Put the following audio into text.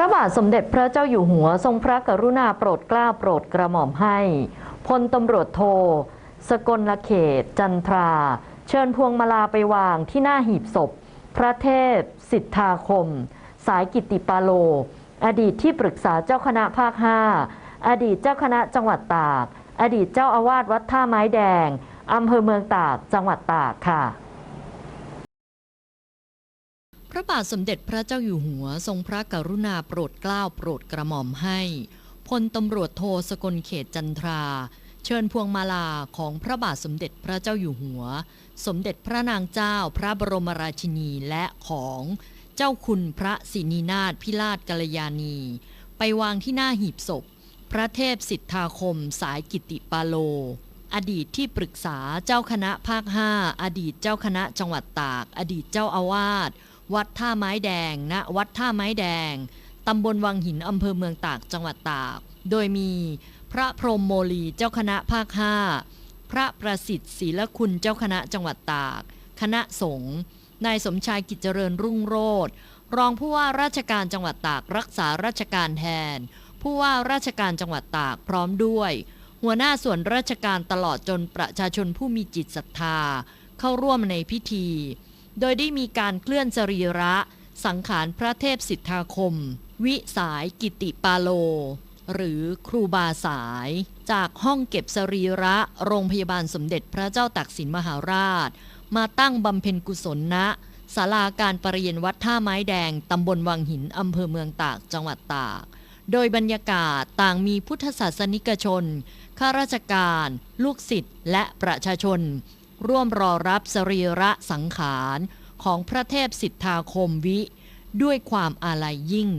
ระบาทสมเด็จพระเจ้าอยู่หัวทรงพระกรุณาโปรดเกล้าโปรดกระหม่อมให้พลตำรวจโท สกลเขต จันทรา เชิญพวงมาลาไปวางที่หน้าหีบศพ พระเทพ สิทธาคม สายกิติปาโล อดีตที่ปรึกษาเจ้าคณะภาค5อดีตเจ้าคณะจังหวัดตาก อดีตเจ้าอาวาสวัดท่าไม้แดงอำเภอเมืองตากจังหวัดตากค่ะ พระบาทสมเด็จพระเจ้าอยู่หัวทรงพระกรุณาโปรดเกล้าโปรดกระหม่อมให้พลตำรวจโทสกลเขตจันทรา เชิญพวงมาลาของพระบาทสมเด็จพระเจ้าอยู่หัว สมเด็จพระนางเจ้าพระบรมราชินีและของเจ้าคุณพระศินีนาถพิราชกัลยาณี ไปวางที่หน้าหีบศพ พระเทพสิทธาคมสายกิติปาโล อดีตที่ปรึกษาเจ้าคณะภาค5อดีตเจ้าคณะจังหวัดตาก อดีตเจ้าอาวาส วัดท่าไม้แดงณวัดท่าไม้แดง ตำบลวังหินอำเภอเมืองตากจังหวัดตาก โดยมีพระพรหมโมลีเจ้าคณะภาค5พระประสิทธิ์ศรีละคุณเจ้าคณะจังหวัดตาก คณะสงฆ์นายสมชายกิจเจริญรุ่งโรธรองผู้ว่าราชการจังหวัดตากรักษาราชการแทน ผู้ว่าราชการจังหวัดตากพร้อมด้วย หัวหน้าส่วนราชการตลอดจนประชาชนผู้มีจิตศรัทธา เข้าร่วมในพิธี โดยได้มีการเคลื่อนสรีระ สังขารพระเทพสิทธาคม วิสายกิติปาโล หรือครูบาสาย จากห้องเก็บสรีระ โรงพยาบาลสมเด็จพระเจ้าตักสินมหาราช มาตั้งบำเพ็ญกุศลณศาลาการประเรียนวัดท่าไม้แดง ตำบลวังหิน อำเภอเมืองตาก จังหวัดตาก โดยบรรยากาศต่างมีพุทธศาสนิกชน ข้าราชการ ลูกศิษย์ และประชาชน ร่วมรอรับสรีระสังขารของพระเทพสิทธาคมวิ ด้วยความอาลัยยิ่ง